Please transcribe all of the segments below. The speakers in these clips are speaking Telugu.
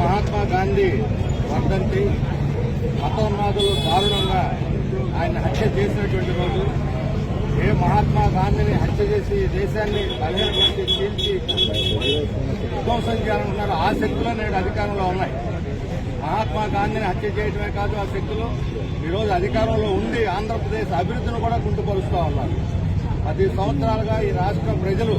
మహాత్మా గాంధీ వర్ధంతి మతోన్మాదులు దారుణంగా ఆయన హత్య చేసినటువంటి రోజు. ఏ మహాత్మా గాంధీని హత్య చేసి దేశాన్ని బలహీనపరిచి చీల్చి విధ్వంసం చేయాలనుకున్నారు ఆ శక్తులు నేడు అధికారంలో ఉన్నాయి. మహాత్మా గాంధీని హత్య చేయడమే కాదు ఆ శక్తులు. ఈరోజు అధికారంలో ఉండి ఆంధ్రప్రదేశ్ అభివృద్ధిని కూడా కుంటుపరుస్తూ ఉన్నారు. పది సంవత్సరాలుగా ఈ రాష్ట్ర ప్రజలు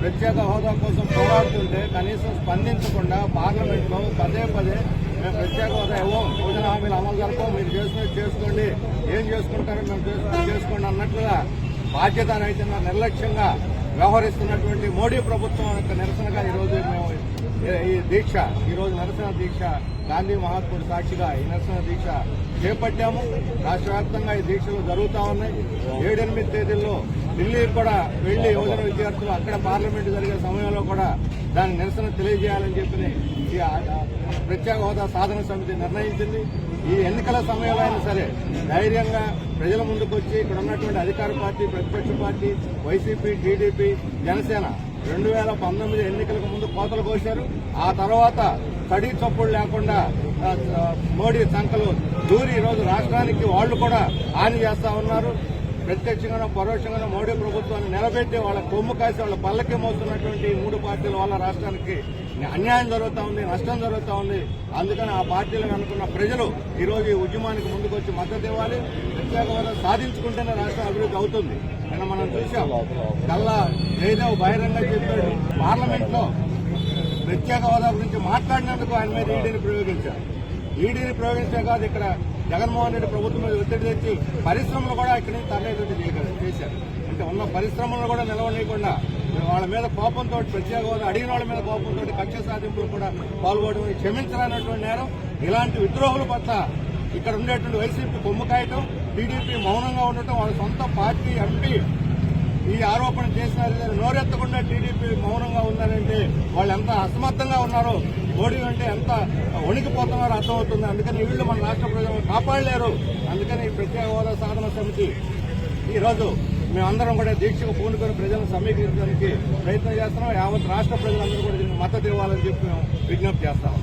ప్రత్యేక హోదా కోసం పోరాడుతుంటే కనీసం స్పందించకుండా పార్లమెంట్లో పదే పదే మేము ప్రత్యేక హోదా ఇవ్వం భోజన హామీలు అమలు జరపం మీరు చేసుకుని చేసుకోండి ఏం చేసుకుంటారో మేము చేసుకుని చేసుకోండి అన్నట్లుగా బాధ్యత రహితంగా నిర్లక్ష్యంగా వ్యవహరిస్తున్నటువంటి మోడీ ప్రభుత్వం యొక్క నిరసనగా ఈరోజు ఈ- దీక్ష ఈరోజు నిరసన దీక్ష గాంధీ మహాత్ముడు సాక్షిగా ఈ నిరసన దీక్ష చేపట్టాము. రాష్ట్ర వ్యాప్తంగా ఈ దీక్షలు జరుగుతూ ఉన్నాయి. ఏడెనిమిది తేదీల్లో ఢిల్లీ కూడా వెళ్ళి యువజన విద్యార్థులు అక్కడ పార్లమెంటు జరిగే సమయంలో కూడా దాని నిరసన తెలియజేయాలని చెప్పి ఈ ప్రత్యేక హోదా సాధన సమితి నిర్ణయించింది. ఈ ఎన్నికల సమయంలో అయినా సరే ధైర్యంగా ప్రజల ముందుకు వచ్చి ఇక్కడ ఉన్నటువంటి అధికార పార్టీ ప్రతిపక్ష పార్టీ వైసీపీ టీడీపీ జనసేన రెండు వేల పంతొమ్మిది ఎన్నికలకు ముందు కోతలు కోశారు. ఆ తర్వాత తడి చప్పుడు లేకుండా మోడీ సంఖలు దూరి ఈరోజు రాష్ట్రానికి వాళ్ళు కూడా హాని చేస్తా ఉన్నారు. ప్రత్యక్షంగానో పరోక్షంగానో మోడీ ప్రభుత్వాన్ని నిలబెట్టి వాళ్ళ కొమ్ము కాసి వాళ్ళ పల్లకి మోస్తున్నటువంటి మూడు పార్టీల వల్ల రాష్ట్రానికి అన్యాయం జరుగుతూ ఉంది నష్టం జరుగుతూ ఉంది. అందుకని ఆ పార్టీలు అనుకున్న ప్రజలు ఈరోజు ఈ ఉద్యమానికి ముందుకు వచ్చి మద్దతు ఇవ్వాలి. ప్రత్యేక హోదా సాధించుకుంటేనే రాష్ట్రం అభివృద్ధి అవుతుంది. నిన్న మనం చూసాం కల్లా జయదేవ్ బహిరంగ చెప్పాడు. పార్లమెంట్లో ప్రత్యేక హోదా గురించి మాట్లాడినందుకు ఆయన మీద ఈడీని ప్రయోగించారు. ఈడీని ప్రయోగించే కాదు ఇక్కడ జగన్మోహన్ రెడ్డి ప్రభుత్వం మీద ఒత్తిడి తెచ్చి పరిశ్రమలు కూడా ఇక్కడి నుంచి తరలేటువంటి చేశారు. అంటే ఉన్న పరిశ్రమలను కూడా నిలవనీయకుండా వాళ్ళ మీద కోపంతో ప్రత్యేక హోదా అడిగిన వాళ్ళ మీద కోపంతో కక్ష సాధింపులు కూడా పాల్గొనడం క్షమించరానటువంటి నేరం ఇలాంటి విద్రోహుల పట్ల ఇక్కడ ఉండేటువంటి వైసీపీ కొమ్ము కాయటం టీడీపీ మౌనంగా ఉండటం వాళ్ళ సొంత పార్టీ ఎంపీ ఈ ఆరోపణ చేసినారు నోరెత్తకుండా టీడీపీ మౌనంగా ఉందనంటే వాళ్ళు ఎంత అసమర్థంగా ఉన్నారో మోడీ అంటే ఎంత వణికిపోతున్నారో అర్థమవుతుంది. అందుకని వీళ్ళు మన రాష్ట్ర ప్రజలను కాపాడలేరు. అందుకని ఈ ప్రత్యేక హోదా సాధన సమితి ఈరోజు మేమందరం కూడా దీక్షకు పూనుకొని ప్రజలను సమీకరించడానికి ప్రయత్నం చేస్తున్నాం. యావత్ రాష్ట్ర ప్రజలందరూ కూడా దీనికి మద్దతు ఇవ్వాలని చెప్పి మేము విజ్ఞప్తి చేస్తాం